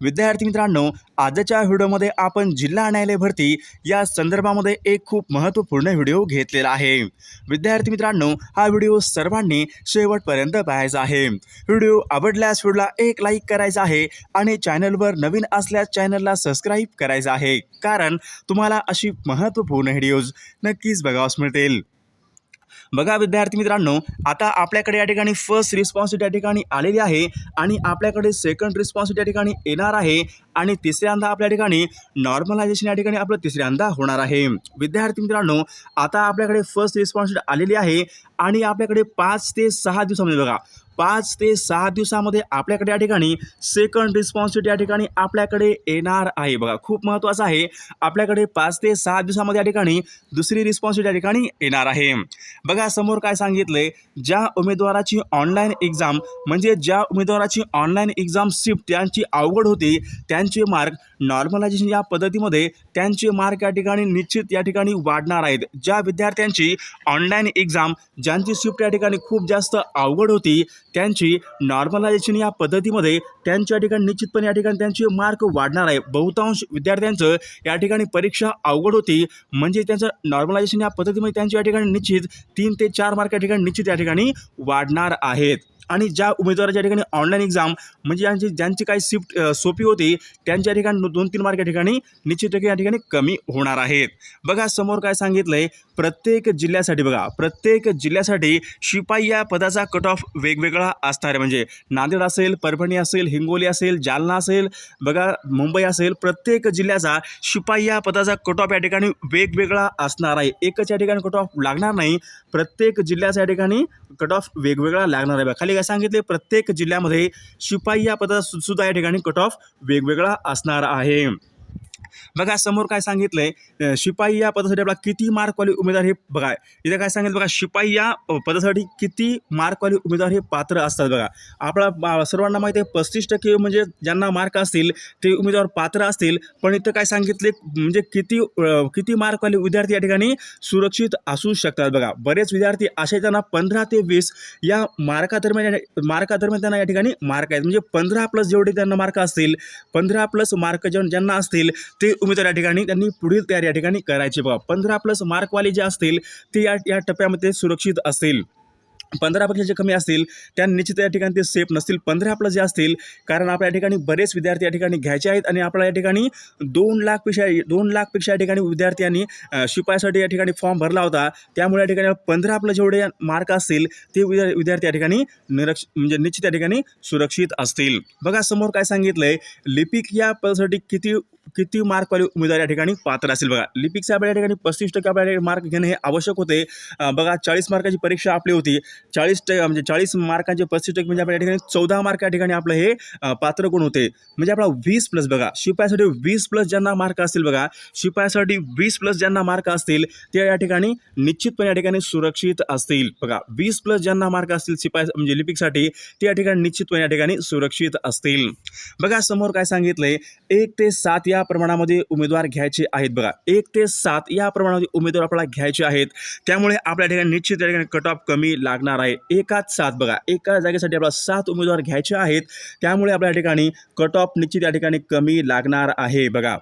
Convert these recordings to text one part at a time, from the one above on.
विद्यार्थी मित्रांनो आजच्या व्हिडिओमध्ये आपण जिल्हा न्यायालय भरती या संदर्भामध्ये एक खूप महत्त्वपूर्ण व्हिडिओ घेतलेला आहे. विद्यार्थी मित्रांनो हा व्हिडिओ सर्वांनी शेवटपर्यंत पाहायचा आहे. व्हिडिओ आवडल्यास व्हिडिओला एक लाईक करायचा आहे आणि चॅनलवर नवीन असल्यास चॅनलला सबस्क्राईब करायचं आहे. कारण तुम्हाला अशी महत्त्वपूर्ण व्हिडिओज नक्कीच बघावस मिळतील. बघा विद्यार्थी मित्रांनो आता आपल्याकडे या ठिकाणी फर्स्ट रिस्पॉन्स या ठिकाणी आलेली आहे आणि आपल्याकडे सेकंड रिस्पॉन्स या ठिकाणी येणार आहे आणि तिसऱ्यांदा आपल्या ठिकाणी नॉर्मलायझेशन या ठिकाणी आपलं तिसऱ्यांदा होणार आहे. विद्यार्थी मित्रांनो आता आपल्याकडे फर्स्ट रिस्पॉन्स आलेली आहे आणि आपल्याकडे पाच ते सहा दिवसामध्ये बघा पाच ते सहा दिवसामध्ये आपल्याकडे या ठिकाणी सेकंड रिस्पॉन्सिबिलिटी या ठिकाणी आपल्याकडे येणार आहे. बघा खूप महत्त्वाचं आहे. आपल्याकडे पाच ते सहा दिवसामध्ये या ठिकाणी दुसरी रिस्पॉन्सिबिलिटी या ठिकाणी येणार आहे. बघा समोर काय सांगितले ज्या उमेदवाराची ऑनलाईन एक्झाम म्हणजे ज्या उमेदवाराची ऑनलाईन एक्झाम शिफ्ट त्यांची अवघड होती त्यांचे मार्क नॉर्मलायझेशन या पद्धतीमध्ये त्यांचे मार्क या ठिकाणी निश्चित या ठिकाणी वाढणार आहेत. ज्या विद्यार्थ्यांची ऑनलाईन एक्झाम ज्यांची शिफ्ट या ठिकाणी खूप जास्त अवघड होती त्यांची नॉर्मलायझेशन या पद्धतीमध्ये त्यांच्या ठिकाणी निश्चितपणे या ठिकाणी त्यांचे मार्क वाढणार आहे. बहुतांश विद्यार्थ्यांचं या ठिकाणी परीक्षा अवघड होती. म्हणजे त्यांचं नॉर्मलायझेशन या पद्धतीमध्ये त्यांच्या या ठिकाणी निश्चित तीन ते चार मार्क या ठिकाणी निश्चित या ठिकाणी वाढणार आहेत. आणि ज्या उमेदवाराच्या ठिकाणी ऑनलाईन एक्झाम म्हणजे ज्यांची ज्यांची काही शिफ्ट सोपी होती त्यांच्या ठिकाणी दोन तीन मार्क या ठिकाणी निश्चित या ठिकाणी कमी होणार आहेत. बघा समोर काय सांगितलंय प्रत्येक जिल्ह्यासाठी बघा प्रत्येक जिल्ह्यासाठी शिपाई या पदाचा कट ऑफ वेगवेगळा असणार आहे. म्हणजे नांदेड असेल परभणी असेल हिंगोली असेल जालना असेल बघा मुंबई असेल प्रत्येक जिल्ह्याचा शिपाई या पदाचा कट ऑफ या ठिकाणी वेगवेगळा असणार आहे. एकच या ठिकाणी कट ऑफ लागणार नाही प्रत्येक जिल्ह्याच्या या ठिकाणी कट ऑफ वेगवेगळा लागणार आहे. खाली काय सांगितले प्रत्येक जिल्ह्यामध्ये शिपाई या पदाचा सुद्धा या ठिकाणी कट ऑफ वेगवेगळा असणार आहे. बघा समोर काय सांगितलंय शिपाई या पदासाठी आपला किती मार्कवाले उमेदवार हे बघा इथे काय सांगितलं बघा शिपाई या पदासाठी किती मार्कवाले उमेदवार हे पात्र असतात बघा. आपला सर्वांना माहिती आहे पस्तीस टक्के म्हणजे ज्यांना मार्क असतील ते उमेदवार पात्र असतील पण इथं काय सांगितले म्हणजे किती किती मार्कवाले विद्यार्थी या ठिकाणी सुरक्षित असू शकतात बघा. बरेच विद्यार्थी असे त्यांना पंधरा ते वीस या मार्कादरम्यान मार्कादरम्यान त्यांना या ठिकाणी मार्क आहेत. म्हणजे पंधरा प्लस जेवढे त्यांना मार्क असतील पंधरा प्लस मार्क ज्यांना असतील ते उमेदवार या ठिकाणी त्यांनी पुढील तयारी या ठिकाणी करायची बघा पंधरा प्लस मार्कवाले जे असतील ते या या टप्प्यामध्ये सुरक्षित असतील पंधरापेक्षा जे कमी असतील त्या निश्चित या ठिकाणी ते सेफ नसतील पंधरा प्लस जे असतील कारण आपल्या या ठिकाणी बरेच विद्यार्थी या ठिकाणी घ्यायचे आहेत आणि आपल्या या ठिकाणी दोन लाखपेक्षा दोन लाखपेक्षा या ठिकाणी विद्यार्थ्यांनी अ, शिपायासाठी या ठिकाणी फॉर्म भरला होता त्यामुळे या ठिकाणी पंधरा आपलं जेवढे मार्क असतील ते विद्यार्थी या ठिकाणी निरक्ष म्हणजे निश्चित या ठिकाणी सुरक्षित असतील बघा समोर काय सांगितलंय लिपिक या पदासाठी किती किती मार्कवाले उमेदवार या ठिकाणी पात्र असेल बघा. लिपिक आपल्या या ठिकाणी पस्तीस टक्के आपल्या मार्क घेणे हे आवश्यक होते. बघा चाळीस मार्काची परीक्षा आपली होती. चाळीस टक्के म्हणजे चाळीस मार्कांचे पस्तीस टक्के म्हणजे आपल्या या ठिकाणी चौदा मार्क या ठिकाणी आपलं हे पात्र कोण होते? म्हणजे आपला वीस प्लस बघा. शिपायासाठी वीस प्लस ज्यांना मार्क असतील बघा शिपायासाठी वीस प्लस ज्यांना मार्क असतील ते या ठिकाणी निश्चितपणे या ठिकाणी सुरक्षित असतील. बघा वीस प्लस ज्यांना मार्क असतील शिपाय म्हणजे लिपिकसाठी ते या ठिकाणी निश्चितपणे या ठिकाणी सुरक्षित असतील. बघा समोर काय सांगितलंय? एक ते सात या प्रमाणामध्ये उमेदवार घ्यायचे आहेत बघा. एक ते सात या प्रमाणामध्ये उमेदवार आपल्याला घ्यायचे आहेत. त्यामुळे आपल्या ठिकाणी निश्चित त्या ठिकाणी कट ऑफ कमी लागणार आहे. एकाच सात बघा. एका जागेसाठी आपल्याला सात उमेदवार घ्यायचे आहेत. त्यामुळे आपल्या ठिकाणी कट ऑफ निश्चित या ठिकाणी कमी लागणार आहे बघा.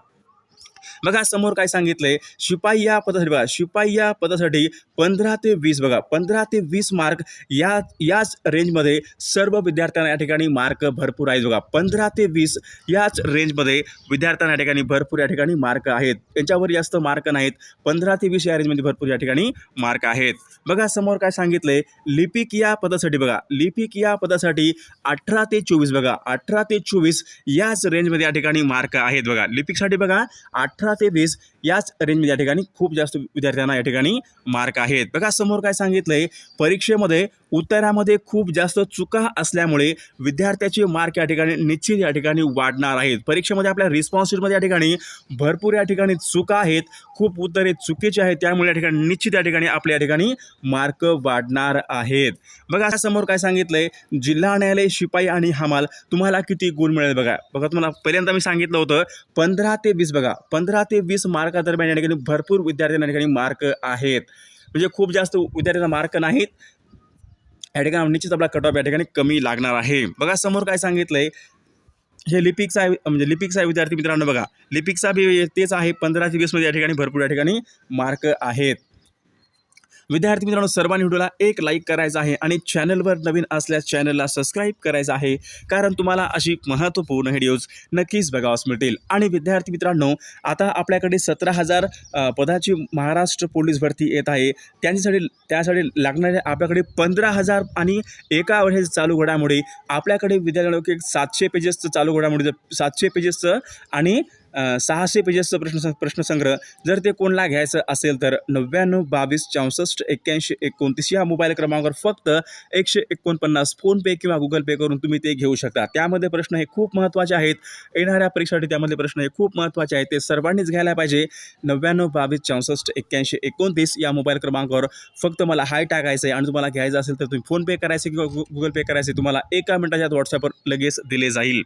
बघा समोर काय सांगितलंय? शिपाई या पदासाठी बघा शिपाई या पदासाठी पंधरा ते वीस बघा पंधरा ते वीस मार्क या याच रेंजमध्ये सर्व विद्यार्थ्यांना या ठिकाणी मार्क भरपूर आहेत बघा. पंधरा ते वीस याच रेंजमध्ये विद्यार्थ्यांना या ठिकाणी भरपूर या ठिकाणी मार्क आहेत. यांच्यावर जास्त मार्क नाहीत. पंधरा ते वीस या रेंजमध्ये भरपूर या ठिकाणी मार्क आहेत. बघा समोर काय सांगितलंय? लिपिक या पदासाठी बघा लिपिक या पदासाठी अठरा ते चोवीस बघा अठरा ते चोवीस याच रेंजमध्ये या ठिकाणी मार्क आहेत बघा. लिपिकसाठी बघा अठरा ते वीस याच रेंजमध्ये या ठिकाणी खूप जास्त विद्यार्थ्यांना या ठिकाणी मार्क आहेत. बघा समोर काय सांगितलंय? परीक्षेमध्ये उत्तरामध्ये खूप जास्त चुका असल्यामुळे विद्यार्थ्याचे मार्क या ठिकाणी निश्चित या ठिकाणी वाढणार आहेत. परीक्षेमध्ये आपल्या रिस्पॉन्सिबलमध्ये या ठिकाणी भरपूर या ठिकाणी चुका आहेत. खूप उत्तरे चुकीचे आहेत. त्यामुळे या ठिकाणी निश्चित या ठिकाणी आपल्या या ठिकाणी मार्क वाढणार आहेत. बघा समोर काय सांगितलंय? जिल्हा न्यायालय शिपाई आणि हमाल तुम्हाला किती गुण मिळेल बघा. बघा तुम्हाला पहिल्यांदा मी सांगितलं होतं पंधरा ते वीस बघा. पंधरा ते वीस मार्क मार्कादरम्यान या ठिकाणी भरपूर विद्यार्थ्यांना या ठिकाणी मार्क आहेत. म्हणजे खूप जास्त विद्यार्थ्यांना मार्क नाहीत. या ठिकाणी निश्चित आपला कट ऑफ या ठिकाणी कमी लागणार आहे. बघा समोर काय सांगितलंय? हे लिपिकचा आहे म्हणजे लिपिकचा आहे विद्यार्थी मित्रांनो बघा लिपिकचा बी तेच आहे पंधरा ते वीसमध्ये या ठिकाणी भरपूर या ठिकाणी मार्क आहेत. विद्यार्थी मित्रांनो सर्वांनी व्हिडिओला एक लाईक करायचा आहे आणि चॅनलवर नवीन असल्यास चॅनलला सबस्क्राईब करायचं आहे. कारण तुम्हाला अशी महत्त्वपूर्ण व्हिडिओज नक्कीच बघावास मिळतील. आणि विद्यार्थी मित्रांनो आता आपल्याकडे सतरा हजार पदाची महाराष्ट्र पोलीस भरती येत आहे. त्यांच्यासाठी त्यासाठी लागणारे आपल्याकडे पंधरा हजार आणि एका वेळेस चालू घडामोडी. आपल्याकडे विद्यार्थ्यांना एक सातशे पेजेसचं चालू घडामोडीचं सातशे पेजेसचं आणि सहाशे पेजेसचं प्रश्न प्रश्नसंग्रह जर ते कोणला घ्यायचं असेल तर नव्याण्णव बावीस चौसष्ट एक्क्याऐंशी एकोणतीस या मोबाईल क्रमांकावर फक्त एकशे एकोणपन्नास फोनपे किंवा गुगल पे करून तुम्ही ते घेऊ शकता. त्यामध्ये प्रश्न हे खूप महत्त्वाचे आहेत. येणाऱ्या परीक्षासाठी त्यामध्ये प्रश्न हे खूप महत्त्वाचे आहेत. ते सर्वांनीच घ्यायला पाहिजे. नव्याण्णव बावीस चौसष्ट एक्क्याऐंशी एकोणतीस या मोबाईल क्रमांकावर फक्त मला हाय टाकायचं आहे आणि तुम्हाला घ्यायचं असेल तर तुम्ही फोनपे करायचे किंवा गु- गुगल पे करायचे तुम्हाला एका मिनिटाच्या आत व्हॉट्सअपवर लगेच दिले जाईल.